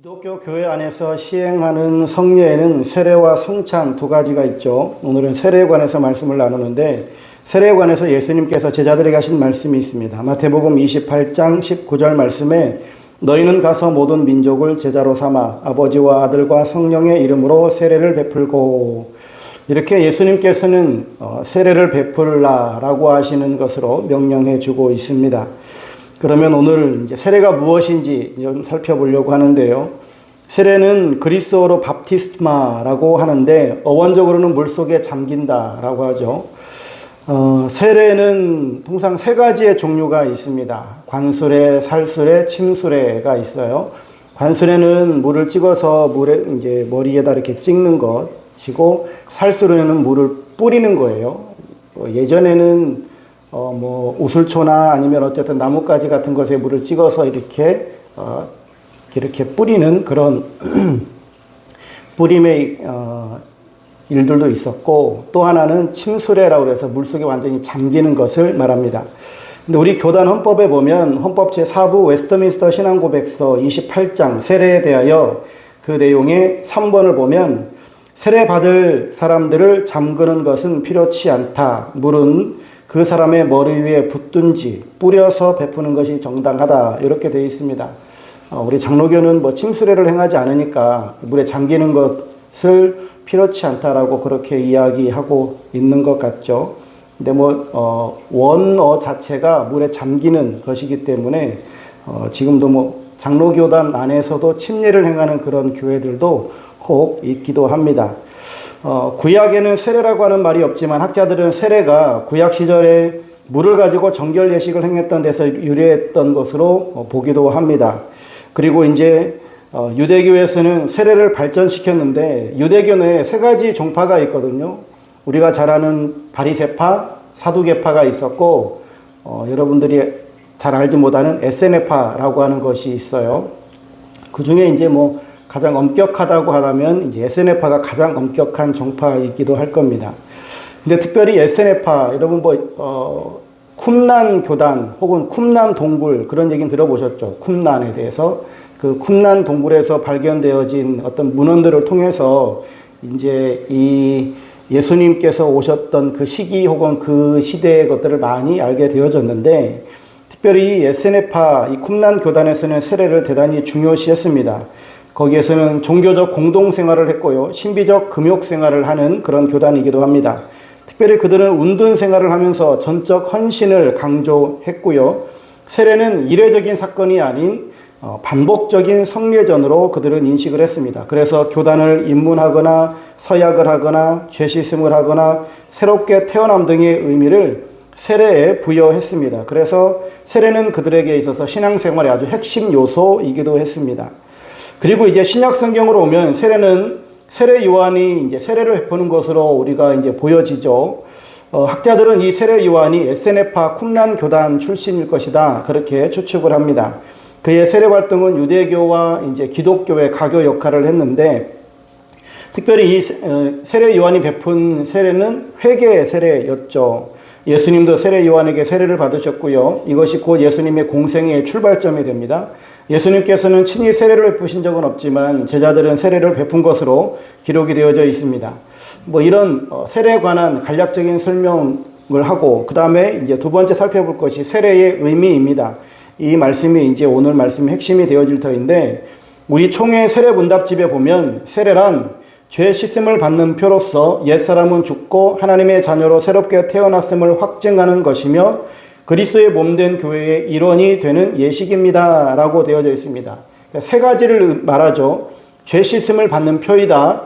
기독교 교회 안에서 시행하는 성례에는 세례와 성찬 두 가지가 있죠. 오늘은 세례에 관해서 말씀을 나누는데 세례에 관해서 예수님께서 제자들에게 하신 말씀이 있습니다. 마태복음 28장 19절 말씀에 너희는 가서 모든 민족을 제자로 삼아 아버지와 아들과 성령의 이름으로 세례를 베풀고 이렇게 예수님께서는 어, 세례를 베풀라라고 하시는 것으로 명령해 주고 있습니다. 그러면 오늘 이제 세례가 무엇인지 좀 살펴보려고 하는데요. 세례는 그리스어로 밥티스마라고 하는데 어원적으로는 물 속에 잠긴다라고 하죠. 어, 세례는 통상 세 가지의 종류가 있습니다. 관수례, 살수례, 침수례가 있어요. 관수례는 물을 찍어서 물에 이제 머리에다 이렇게 찍는 것이고 살수례는 물을 뿌리는 거예요. 어, 예전에는 어, 뭐, 우슬초나 아니면 어쨌든 나뭇가지 같은 것에 물을 찍어서 이렇게, 어, 이렇게 뿌리는 그런 뿌림의, 어, 일들도 있었고, 또 하나는 침수례라고 해서 물속에 완전히 잠기는 것을 말합니다. 근데 우리 교단 헌법에 보면 헌법 제4부 웨스터민스터 신앙고백서 28장 세례에 대하여 그 내용의 3번을 보면 세례 받을 사람들을 잠그는 것은 필요치 않다. 물은 그 사람의 머리 위에 붓든지 뿌려서 베푸는 것이 정당하다. 이렇게 되어 있습니다. 어, 우리 장로교는 뭐 침수례를 행하지 않으니까 물에 잠기는 것을 필요치 않다라고 그렇게 이야기하고 있는 것 같죠. 근데 뭐, 어, 원어 자체가 물에 잠기는 것이기 때문에, 어, 지금도 뭐, 장로교단 안에서도 침례를 행하는 그런 교회들도 혹 있기도 합니다. 어, 구약에는 세례라고 하는 말이 없지만 학자들은 세례가 구약 시절에 물을 가지고 정결 예식을 행했던 데서 유래했던 것으로 어, 보기도 합니다. 그리고 이제 어, 유대교에서는 세례를 발전시켰는데 유대교 내에 세 가지 종파가 있거든요. 우리가 잘 아는 바리세파, 사두개파가 있었고 어, 여러분들이 잘 알지 못하는 에세네파라고 하는 것이 있어요. 그 중에 이제 뭐 가장 엄격하다고 하다면 이제 에세네파가 가장 엄격한 정파이기도 할 겁니다. 근데 특별히 에세네파 여러분 뭐 어, 쿰난 교단 혹은 쿰난 동굴 그런 얘기는 들어보셨죠? 쿰난에 대해서 그 쿰난 동굴에서 발견되어진 어떤 문헌들을 통해서 이제 이 예수님께서 오셨던 그 시기 혹은 그 시대의 것들을 많이 알게 되어졌는데 특별히 이 에세네파 이 쿰난 교단에서는 세례를 대단히 중요시했습니다. 거기에서는 종교적 공동 생활을 했고요. 신비적 금욕 생활을 하는 그런 교단이기도 합니다. 특별히 그들은 운동 생활을 하면서 전적 헌신을 강조했고요. 세례는 이례적인 사건이 아닌 어, 반복적인 성례전으로 그들은 인식을 했습니다. 그래서 교단을 입문하거나 서약을 하거나 죄 씻음을 하거나 새롭게 태어남 등의 의미를 세례에 부여했습니다. 그래서 세례는 그들에게 있어서 신앙생활의 아주 핵심 요소이기도 했습니다. 그리고 이제 신약 성경으로 오면 세례는 세례 요한이 이제 세례를 베푸는 것으로 우리가 이제 보여지죠. 어, 학자들은 이 세례 요한이 에세네파 쿰난 교단 출신일 것이다. 그렇게 추측을 합니다. 그의 세례 활동은 유대교와 이제 기독교의 가교 역할을 했는데 특별히 이 세례 요한이 베푼 세례는 회개 세례였죠. 예수님도 세례 요한에게 세례를 받으셨고요. 이것이 곧 예수님의 공생의 출발점이 됩니다. 예수님께서는 친히 세례를 베푸신 적은 없지만 제자들은 세례를 베푼 것으로 기록이 되어져 있습니다. 뭐 이런 어, 세례에 관한 간략적인 설명을 하고 그 다음에 이제 두 번째 살펴볼 것이 세례의 의미입니다. 이 말씀이 이제 오늘 말씀의 핵심이 되어질 터인데 우리 총회 세례 문답집에 보면 세례란 죄 씻음을 받는 표로서 옛사람은 죽고 하나님의 자녀로 새롭게 태어났음을 확증하는 것이며 그리스도의 몸 된 교회의 일원이 되는 예식입니다. 라고 되어져 있습니다. 세 가지를 말하죠. 죄 씻음을 받는 표이다.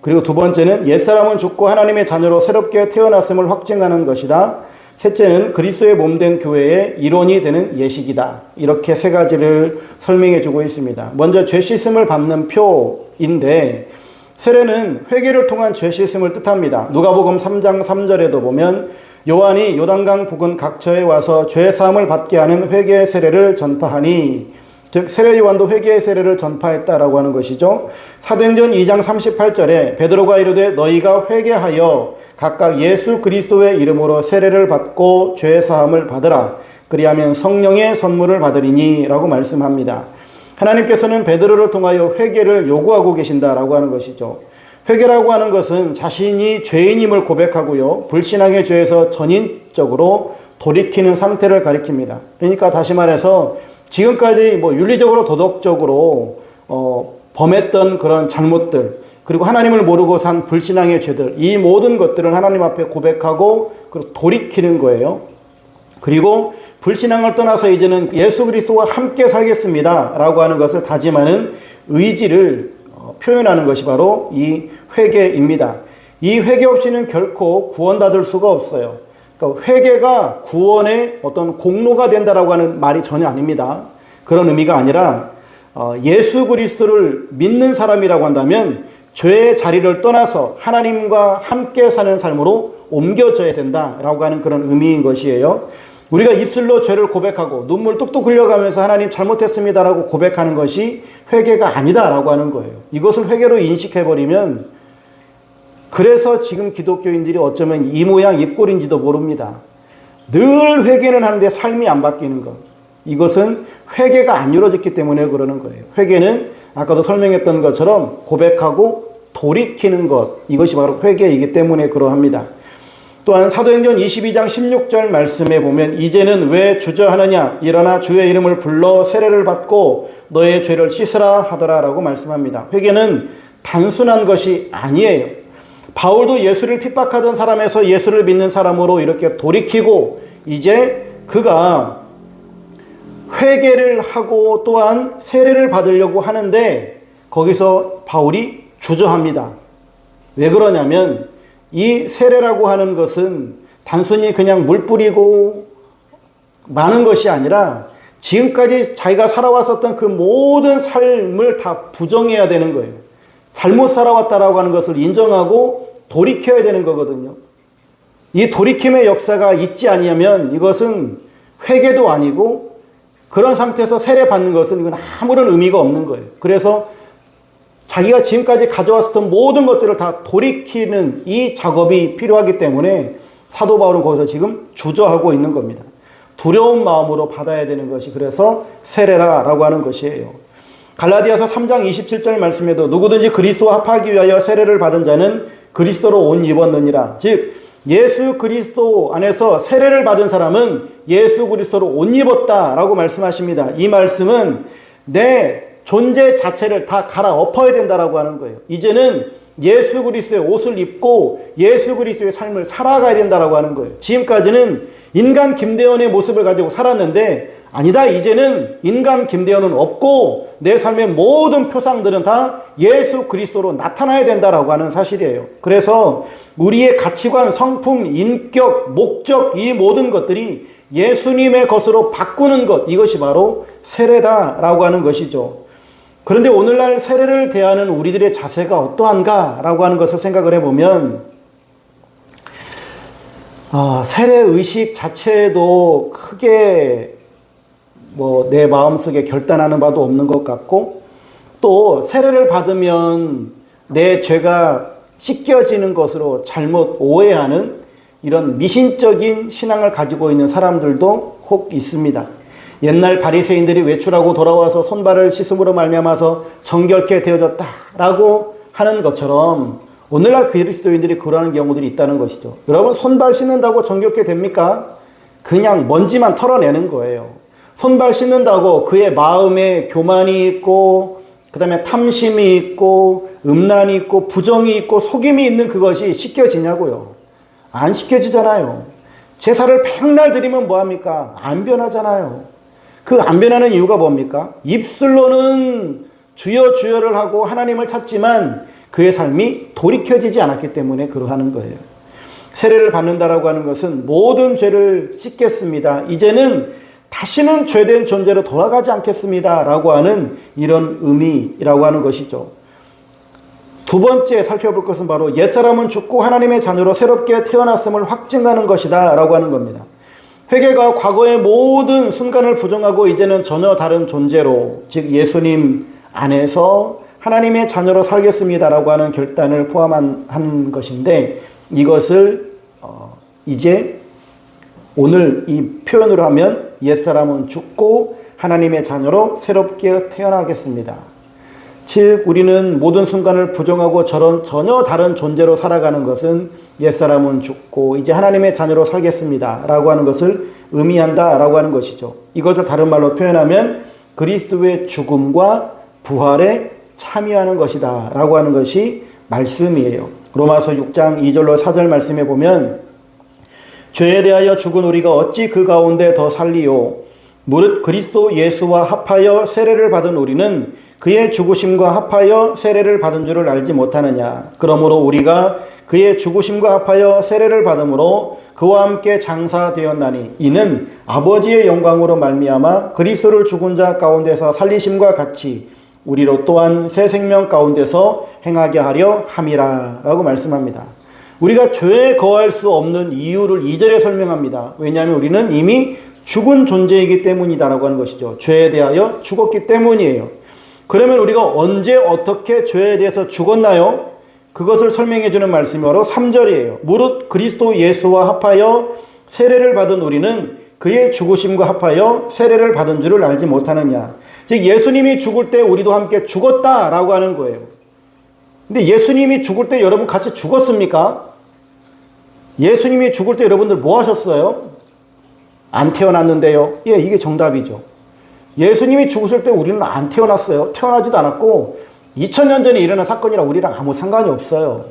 그리고 두 번째는 옛사람은 죽고 하나님의 자녀로 새롭게 태어났음을 확증하는 것이다. 셋째는 그리스도의 몸 된 교회의 일원이 되는 예식이다. 이렇게 세 가지를 설명해 주고 있습니다. 먼저 죄 씻음을 받는 표인데 세례는 회개를 통한 죄 씻음을 뜻합니다. 누가복음 3장 3절에도 보면 요한이 요단강 부근 각처에 와서 죄 사함을 받게 하는 회개 세례를 전파하니 즉 세례 요한도 회개의 세례를 전파했다라고 하는 것이죠. 사도행전 2장 38절에 베드로가 이르되 너희가 회개하여 각각 예수 그리스도의 이름으로 세례를 받고 죄 사함을 받으라. 그리하면 성령의 선물을 받으리니라고 말씀합니다. 하나님께서는 베드로를 통하여 회개를 요구하고 계신다라고 하는 것이죠. 회개라고 하는 것은 자신이 죄인임을 고백하고요. 불신앙의 죄에서 전인적으로 돌이키는 상태를 가리킵니다. 그러니까 다시 말해서 지금까지 뭐 윤리적으로 도덕적으로 어, 범했던 그런 잘못들 그리고 하나님을 모르고 산 불신앙의 죄들 이 모든 것들을 하나님 앞에 고백하고 그리고 돌이키는 거예요. 그리고 불신앙을 떠나서 이제는 예수 그리스도와 함께 살겠습니다라고 하는 것을 다짐하는 의지를 어, 표현하는 것이 바로 이 회개입니다. 이 회개 없이는 결코 구원받을 수가 없어요. 그러니까 회개가 구원의 어떤 공로가 된다라고 하는 말이 전혀 아닙니다. 그런 의미가 아니라 어, 예수 그리스도를 믿는 사람이라고 한다면 죄의 자리를 떠나서 하나님과 함께 사는 삶으로 옮겨져야 된다라고 하는 그런 의미인 것이에요. 우리가 입술로 죄를 고백하고 눈물 뚝뚝 흘려가면서 하나님 잘못했습니다라고 고백하는 것이 회개가 아니다라고 하는 거예요. 이것을 회개로 인식해버리면 그래서 지금 기독교인들이 어쩌면 이 모양 이 꼴인지도 모릅니다. 늘 회개는 하는데 삶이 안 바뀌는 것. 이것은 회개가 안 이루어졌기 때문에 그러는 거예요. 회개는 아까도 설명했던 것처럼 고백하고 돌이키는 것. 이것이 바로 회개이기 때문에 그러합니다. 또한 사도행전 22장 16절 말씀에 보면 이제는 왜 주저하느냐 일어나 주의 이름을 불러 세례를 받고 너의 죄를 씻으라 하더라라고 말씀합니다. 회개는 단순한 것이 아니에요. 바울도 예수를 핍박하던 사람에서 예수를 믿는 사람으로 이렇게 돌이키고 이제 그가 회개를 하고 또한 세례를 받으려고 하는데 거기서 바울이 주저합니다. 왜 그러냐면 이 세례라고 하는 것은 단순히 그냥 물 뿌리고 많은 것이 아니라 지금까지 자기가 살아왔었던 그 모든 삶을 다 부정해야 되는 거예요. 잘못 살아왔다라고 하는 것을 인정하고 돌이켜야 되는 거거든요. 이 돌이킴의 역사가 있지 아니하면 이것은 회개도 아니고 그런 상태에서 세례 받는 것은 이건 아무런 의미가 없는 거예요. 그래서 자기가 지금까지 가져왔었던 모든 것들을 다 돌이키는 이 작업이 필요하기 때문에 사도 바울은 거기서 지금 주저하고 있는 겁니다. 두려운 마음으로 받아야 되는 것이 그래서 세례라라고 하는 것이에요. 갈라디아서 3장 27절 말씀에도 누구든지 그리스도와 합하기 위하여 세례를 받은 자는 그리스도로 옷 입었느니라. 즉 예수 그리스도 안에서 세례를 받은 사람은 예수 그리스도로 옷 입었다라고 말씀하십니다. 이 말씀은 내 존재 자체를 다 갈아엎어야 된다라고 하는 거예요. 이제는 예수 그리스도의 옷을 입고 예수 그리스도의 삶을 살아가야 된다라고 하는 거예요. 지금까지는 인간 김대원의 모습을 가지고 살았는데 아니다. 이제는 인간 김대원은 없고 내 삶의 모든 표상들은 다 예수 그리스도로 나타나야 된다라고 하는 사실이에요. 그래서 우리의 가치관, 성품, 인격, 목적 이 모든 것들이 예수님의 것으로 바꾸는 것 이것이 바로 세례다라고 하는 것이죠. 그런데 오늘날 세례를 대하는 우리들의 자세가 어떠한가라고 하는 것을 생각을 해보면 아, 세례 의식 자체도 크게 뭐 내 마음속에 결단하는 바도 없는 것 같고 또 세례를 받으면 내 죄가 씻겨지는 것으로 잘못 오해하는 이런 미신적인 신앙을 가지고 있는 사람들도 혹 있습니다. 옛날 바리새인들이 외출하고 돌아와서 손발을 씻음으로 말미암아서 정결케 되어졌다라고 하는 것처럼 오늘날 그리스도인들이 그러는 경우들이 있다는 것이죠. 여러분 손발 씻는다고 정결케 됩니까? 그냥 먼지만 털어내는 거예요. 손발 씻는다고 그의 마음에 교만이 있고 그다음에 탐심이 있고 음란이 있고 부정이 있고 속임이 있는 그것이 씻겨지냐고요. 안 씻겨지잖아요. 제사를 백날 드리면 뭐합니까? 안 변하잖아요. 그 안 변하는 이유가 뭡니까? 입술로는 주여 주여를 하고 하나님을 찾지만 그의 삶이 돌이켜지지 않았기 때문에 그러하는 거예요. 세례를 받는다라고 하는 것은 모든 죄를 씻겠습니다. 이제는 다시는 죄된 존재로 돌아가지 않겠습니다. 라고 하는 이런 의미라고 하는 것이죠. 두 번째 살펴볼 것은 바로 옛사람은 죽고 하나님의 자녀로 새롭게 태어났음을 확증하는 것이다. 라고 하는 겁니다. 회개가 과거의 모든 순간을 부정하고 이제는 전혀 다른 존재로, 즉 예수님 안에서 하나님의 자녀로 살겠습니다라고 하는 결단을 포함한 한 것인데 이것을 어, 이제 오늘 이 표현으로 하면 옛사람은 죽고 하나님의 자녀로 새롭게 태어나겠습니다. 즉 우리는 모든 순간을 부정하고 저런 전혀 다른 존재로 살아가는 것은 옛사람은 죽고 이제 하나님의 자녀로 살겠습니다라고 하는 것을 의미한다라고 하는 것이죠. 이것을 다른 말로 표현하면 그리스도의 죽음과 부활에 참여하는 것이다라고 하는 것이 말씀이에요. 로마서 6장 2절로 4절 말씀에 보면 죄에 대하여 죽은 우리가 어찌 그 가운데 더 살리요 무릇 그리스도 예수와 합하여 세례를 받은 우리는 그의 죽으심과 합하여 세례를 받은 줄을 알지 못하느냐 그러므로 우리가 그의 죽으심과 합하여 세례를 받음으로 그와 함께 장사되었나니 이는 아버지의 영광으로 말미암아 그리스도를 죽은 자 가운데서 살리심과 같이 우리로 또한 새 생명 가운데서 행하게 하려 함이라라고 말씀합니다. 우리가 죄에 거할 수 없는 이유를 2절에 설명합니다. 왜냐하면 우리는 이미 죽은 존재이기 때문이다라고 하는 것이죠. 죄에 대하여 죽었기 때문이에요. 그러면 우리가 언제 어떻게 죄에 대해서 죽었나요? 그것을 설명해 주는 말씀이 바로 3절이에요. 무릇 그리스도 예수와 합하여 세례를 받은 우리는 그의 죽으심과 합하여 세례를 받은 줄을 알지 못하느냐. 즉 예수님이 죽을 때 우리도 함께 죽었다라고 하는 거예요. 근데 예수님이 죽을 때 여러분 같이 죽었습니까? 예수님이 죽을 때 여러분들 뭐 하셨어요? 안 태어났는데요. 예, 이게 정답이죠. 예수님이 죽으실 때 우리는 안 태어났어요. 태어나지도 않았고 2000년 전에 일어난 사건이라 우리랑 아무 상관이 없어요.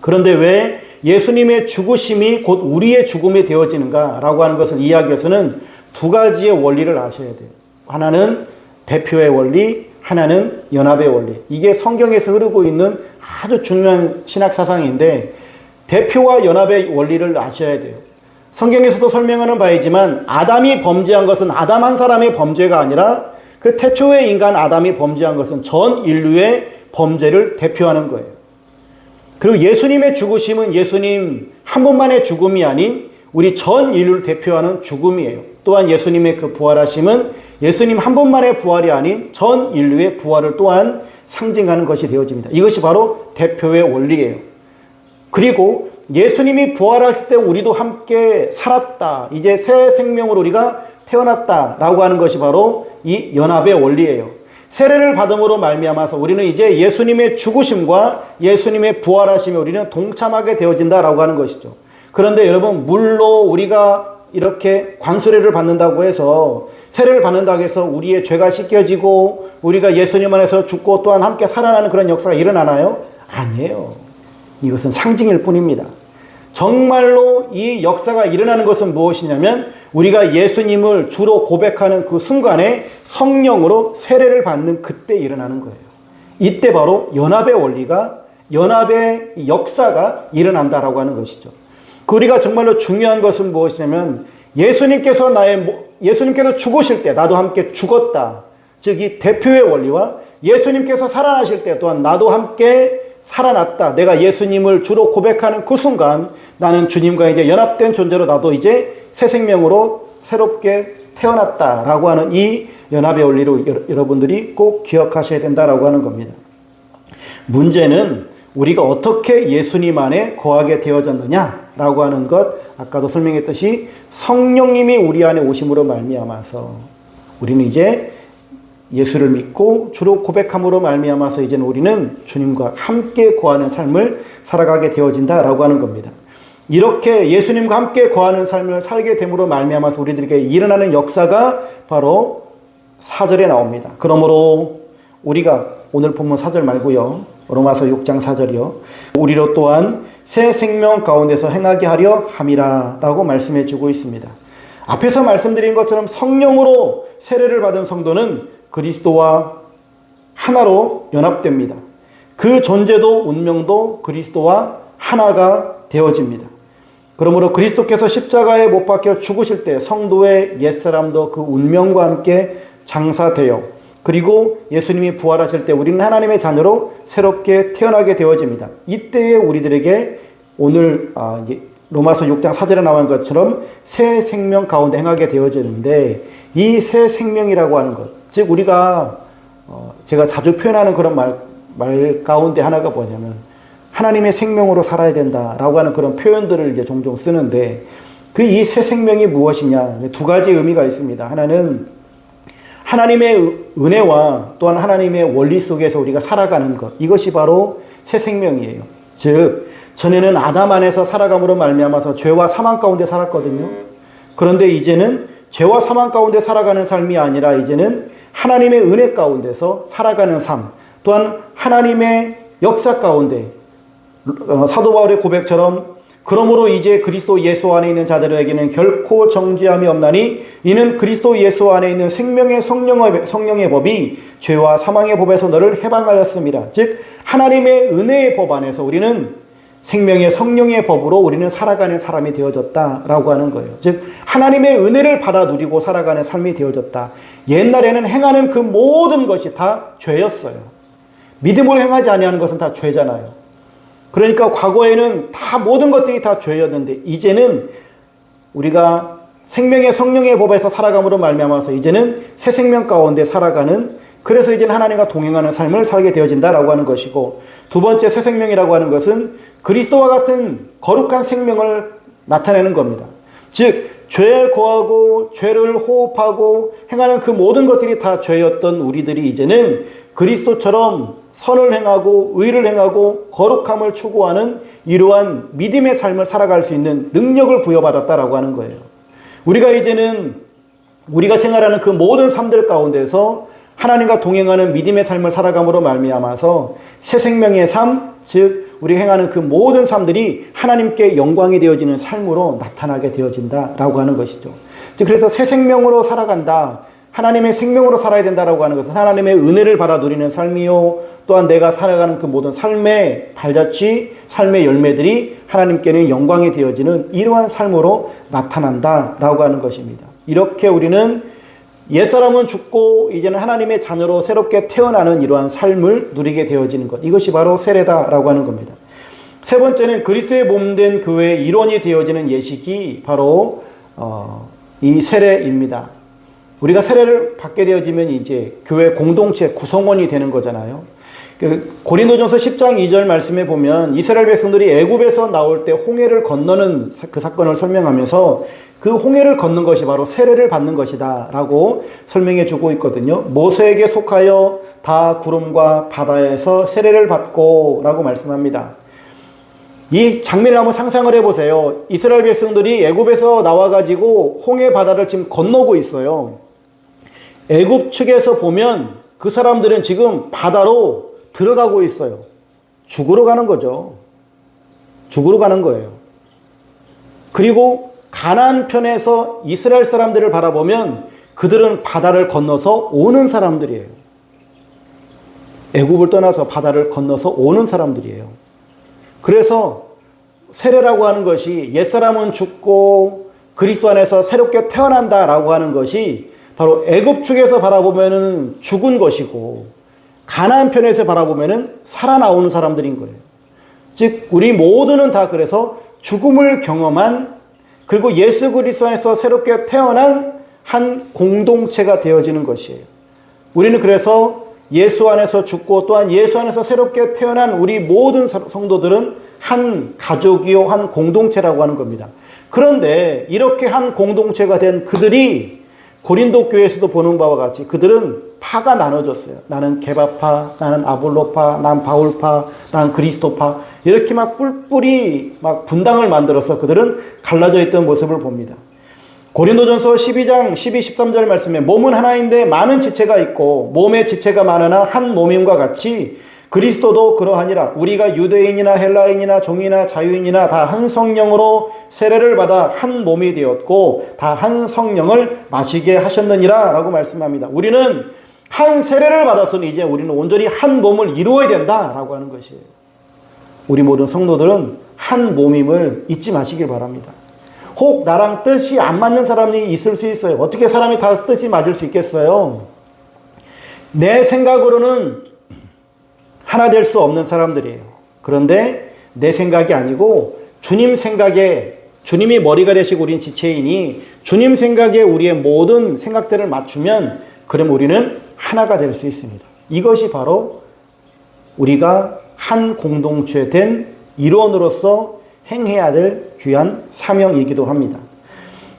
그런데 왜 예수님의 죽으심이 곧 우리의 죽음이 되어지는가라고 하는 것을 이해하기 위해서는 두 가지의 원리를 아셔야 돼요. 하나는 대표의 원리, 하나는 연합의 원리. 이게 성경에서 흐르고 있는 아주 중요한 신학 사상인데 대표와 연합의 원리를 아셔야 돼요. 성경에서도 설명하는 바이지만 아담이 범죄한 것은 아담 한 사람의 범죄가 아니라 그 태초의 인간 아담이 범죄한 것은 전 인류의 범죄를 대표하는 거예요. 그리고 예수님의 죽으심은 예수님 한 분만의 죽음이 아닌 우리 전 인류를 대표하는 죽음이에요. 또한 예수님의 그 부활하심은 예수님 한 분만의 부활이 아닌 전 인류의 부활을 또한 상징하는 것이 되어집니다. 이것이 바로 대표의 원리예요. 그리고 예수님이 부활하실 때 우리도 함께 살았다. 이제 새 생명으로 우리가 태어났다 라고 하는 것이 바로 이 연합의 원리예요. 세례를 받음으로 말미암아서 우리는 이제 예수님의 죽으심과 예수님의 부활하심에 우리는 동참하게 되어진다라고 하는 것이죠. 그런데 여러분 물로 우리가 이렇게 관수례를 받는다고 해서 세례를 받는다고 해서 우리의 죄가 씻겨지고 우리가 예수님 안에서 죽고 또한 함께 살아나는 그런 역사가 일어나나요? 아니에요. 이것은 상징일 뿐입니다. 정말로 이 역사가 일어나는 것은 무엇이냐면 우리가 예수님을 주로 고백하는 그 순간에 성령으로 세례를 받는 그때 일어나는 거예요. 이때 바로 연합의 원리가 연합의 역사가 일어난다라고 하는 것이죠. 그 우리가 정말로 중요한 것은 무엇이냐면 예수님께서 나의 예수님께서 죽으실 때 나도 함께 죽었다. 즉 이 대표의 원리와 예수님께서 살아나실 때 또한 나도 함께 살아났다. 내가 예수님을 주로 고백하는 그 순간 나는 주님과 이제 연합된 존재로 나도 이제 새 생명으로 새롭게 태어났다라고 하는 이 연합의 원리를 여러분들이 꼭 기억하셔야 된다라고 하는 겁니다. 문제는 우리가 어떻게 예수님 안에 거하게 되어졌느냐라고 하는 것 아까도 설명했듯이 성령님이 우리 안에 오심으로 말미암아서 우리는 이제 예수를 믿고 주로 고백함으로 말미암아서 이제는 우리는 주님과 함께 거하는 삶을 살아가게 되어진다라고 하는 겁니다. 이렇게 예수님과 함께 거하는 삶을 살게 됨으로 말미암아서 우리들에게 일어나는 역사가 바로 사절에 나옵니다. 그러므로 우리가 오늘 본문 사절 말고요. 로마서 6장 4절이요. 우리로 또한 새 생명 가운데서 행하게 하려 함이라 라고 말씀해 주고 있습니다. 앞에서 말씀드린 것처럼 성령으로 세례를 받은 성도는 그리스도와 하나로 연합됩니다. 그 존재도 운명도 그리스도와 하나가 되어집니다. 그러므로 그리스도께서 십자가에 못 박혀 죽으실 때 성도의 옛사람도 그 운명과 함께 장사되어 그리고 예수님이 부활하실 때 우리는 하나님의 자녀로 새롭게 태어나게 되어집니다. 이때에 우리들에게 오늘 아, 로마서 6장 4절에 나온 것처럼 새 생명 가운데 행하게 되어지는데 이 새 생명이라고 하는 것, 즉 우리가 어, 제가 자주 표현하는 그런 말, 말 가운데 하나가 뭐냐면 하나님의 생명으로 살아야 된다라고 하는 그런 표현들을 이제 종종 쓰는데 그 이 새 생명이 무엇이냐 두 가지 의미가 있습니다. 하나는 하나님의 은- 은혜와 또한 하나님의 원리 속에서 우리가 살아가는 것 이것이 바로 새 생명이에요. 즉 전에는 아담 안에서 살아감으로 말미암아서 죄와 사망 가운데 살았거든요. 그런데 이제는 죄와 사망 가운데 살아가는 삶이 아니라 이제는 하나님의 은혜 가운데서 살아가는 삶, 또한 하나님의 역사 가운데 어, 사도 바울의 고백처럼 그러므로 이제 그리스도 예수 안에 있는 자들에게는 결코 정죄함이 없나니 이는 그리스도 예수 안에 있는 생명의 성령의, 성령의 법이 죄와 사망의 법에서 너를 해방하였습니다. 즉 하나님의 은혜의 법 안에서 우리는 생명의 성령의 법으로 우리는 살아가는 사람이 되어졌다라고 하는 거예요. 즉 하나님의 은혜를 받아 누리고 살아가는 삶이 되어졌다. 옛날에는 행하는 그 모든 것이 다 죄였어요. 믿음으로 행하지 아니하는 것은 다 죄잖아요. 그러니까 과거에는 다 모든 것들이 다 죄였는데 이제는 우리가 생명의 성령의 법에서 살아감으로 말미암아서 이제는 새 생명 가운데 살아가는 그래서 이제는 하나님과 동행하는 삶을 살게 되어진다라고 하는 것이고 두 번째 새 생명이라고 하는 것은 그리스도와 같은 거룩한 생명을 나타내는 겁니다. 즉 죄에 거하고 죄를 호흡하고 행하는 그 모든 것들이 다 죄였던 우리들이 이제는 그리스도처럼 선을 행하고 의를 행하고 거룩함을 추구하는 이러한 믿음의 삶을 살아갈 수 있는 능력을 부여받았다라고 하는 거예요. 우리가 이제는 우리가 생활하는 그 모든 삶들 가운데서 하나님과 동행하는 믿음의 삶을 살아감으로 말미암아서 새 생명의 삶, 즉 우리 행하는 그 모든 삶들이 하나님께 영광이 되어지는 삶으로 나타나게 되어진다라고 하는 것이죠. 즉 그래서 새 생명으로 살아간다. 하나님의 생명으로 살아야 된다라고 하는 것은 하나님의 은혜를 받아 누리는 삶이요. 또한 내가 살아가는 그 모든 삶의 발자취, 삶의 열매들이 하나님께는 영광이 되어지는 이러한 삶으로 나타난다라고 하는 것입니다. 이렇게 우리는 옛사람은 죽고 이제는 하나님의 자녀로 새롭게 태어나는 이러한 삶을 누리게 되어지는 것. 이것이 바로 세례다라고 하는 겁니다. 세 번째는 그리스의 몸된 교회의 일원이 되어지는 예식이 바로 어, 이 세례입니다. 우리가 세례를 받게 되어지면 이제 교회 공동체 구성원이 되는 거잖아요. 그 고린도전서 10장 2절 말씀에 보면 이스라엘 백성들이 애굽에서 나올 때 홍해를 건너는 사- 그 사건을 설명하면서 그 홍해를 걷는 것이 바로 세례를 받는 것이다라고 설명해 주고 있거든요. 모세에게 속하여 다 구름과 바다에서 세례를 받고라고 말씀합니다. 이 장면을 한번 상상을 해 보세요. 이스라엘 백성들이 애굽에서 나와 가지고 홍해 바다를 지금 건너고 있어요. 애굽 측에서 보면 그 사람들은 지금 바다로 들어가고 있어요. 죽으러 가는 거죠. 죽으러 가는 거예요. 그리고 가나안 편에서 이스라엘 사람들을 바라보면 그들은 바다를 건너서 오는 사람들이에요. 애굽을 떠나서 바다를 건너서 오는 사람들이에요. 그래서 세례라고 하는 것이 옛사람은 죽고 그리스도 안에서 새롭게 태어난다라고 하는 것이 바로 애굽 측에서 바라보면은 죽은 것이고 가나안 편에서 바라보면은 살아나오는 사람들인 거예요. 즉 우리 모두는 다 그래서 죽음을 경험한 그리고 예수 그리스도 안에서 새롭게 태어난 한 공동체가 되어지는 것이에요. 우리는 그래서 예수 안에서 죽고 또한 예수 안에서 새롭게 태어난 우리 모든 성도들은 한 가족이요, 한 공동체라고 하는 겁니다. 그런데 이렇게 한 공동체가 된 그들이 고린도 교회에서도 보는 바와 같이 그들은 파가 나눠졌어요. 나는 개바파, 나는 아볼로파, 난 바울파, 난 그리스도파 이렇게 막 뿔뿔이 막 분당을 만들어서 그들은 갈라져 있던 모습을 봅니다. 고린도전서 12장 12, 13절 말씀에 몸은 하나인데 많은 지체가 있고 몸의 지체가 많으나 한 몸임과 같이 그리스도도 그러하니라 우리가 유대인이나 헬라인이나 종이나 자유인이나 다 한 성령으로 세례를 받아 한 몸이 되었고 다 한 성령을 마시게 하셨느니라 라고 말씀합니다. 우리는 한 세례를 받았으니 이제 우리는 온전히 한 몸을 이루어야 된다라고 하는 것이에요. 우리 모든 성도들은 한 몸임을 잊지 마시길 바랍니다. 혹 나랑 뜻이 안 맞는 사람이 있을 수 있어요. 어떻게 사람이 다 뜻이 맞을 수 있겠어요? 내 생각으로는 하나 될 수 없는 사람들이에요. 그런데 내 생각이 아니고 주님 생각에 주님이 머리가 되시고 우린 지체이니 주님 생각에 우리의 모든 생각들을 맞추면 그럼 우리는 하나가 될 수 있습니다. 이것이 바로 우리가 한 공동체 된 일원으로서 행해야 될 귀한 사명이기도 합니다.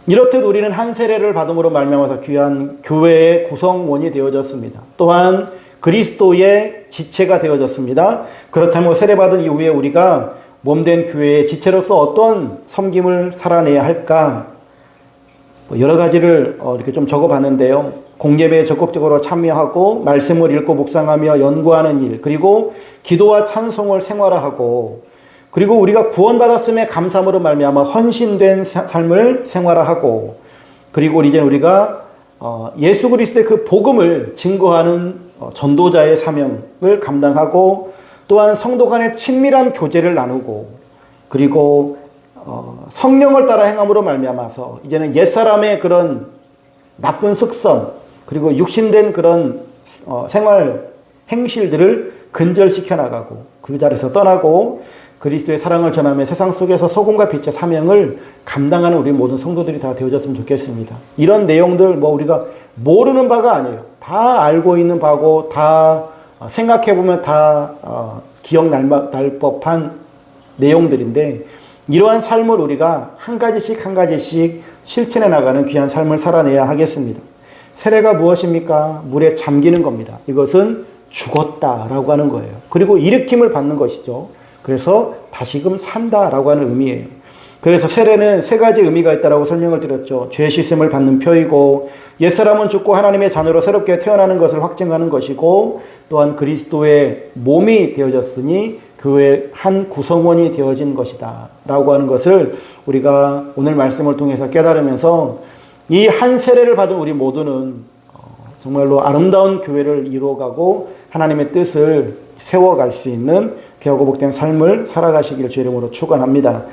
이렇듯 우리는 한 세례를 받음으로 말미암아서 귀한 교회의 구성원이 되어졌습니다. 또한 그리스도의 지체가 되어졌습니다. 그렇다면 세례받은 이후에 우리가 몸된 교회의 지체로서 어떤 섬김을 살아내야 할까? 뭐 여러 가지를 어, 이렇게 좀 적어봤는데요. 공예배에 적극적으로 참여하고 말씀을 읽고 묵상하며 연구하는 일, 그리고 기도와 찬송을 생활화하고, 그리고 우리가 구원받았음에 감사함으로 말미암아 헌신된 사- 삶을 생활화하고, 그리고 이제 우리가 어, 예수 그리스도의 그 복음을 증거하는 어, 전도자의 사명을 감당하고, 또한 성도 간의 친밀한 교제를 나누고, 그리고 어, 성령을 따라 행함으로 말미암아서 이제는 옛 사람의 그런 나쁜 습성 그리고 육신된 그런 어, 생활 행실들을 근절시켜 나가고 그 자리에서 떠나고 그리스도의 사랑을 전하며 세상 속에서 소금과 빛의 사명을 감당하는 우리 모든 성도들이 다 되어졌으면 좋겠습니다. 이런 내용들 뭐 우리가 모르는 바가 아니에요. 다 알고 있는 바고 다 어, 생각해 보면 다 어, 기억날 마- 날 법한 내용들인데 이러한 삶을 우리가 한 가지씩 한 가지씩 실천해 나가는 귀한 삶을 살아내야 하겠습니다. 세례가 무엇입니까? 물에 잠기는 겁니다. 이것은 죽었다라고 하는 거예요. 그리고 일으킴을 받는 것이죠. 그래서 다시금 산다라고 하는 의미예요. 그래서 세례는 세 가지 의미가 있다라고 설명을 드렸죠. 죄 씻음을 받는 표이고 옛사람은 죽고 하나님의 자녀로 새롭게 태어나는 것을 확증하는 것이고 또한 그리스도의 몸이 되어졌으니 교회 한 구성원이 되어진 것이다. 라고 하는 것을 우리가 오늘 말씀을 통해서 깨달으면서 이 한 세례를 받은 우리 모두는 어, 정말로 아름다운 교회를 이루어가고 하나님의 뜻을 세워갈 수 있는 개하고 복된 삶을 살아가시길 주의 이름으로 축원합니다.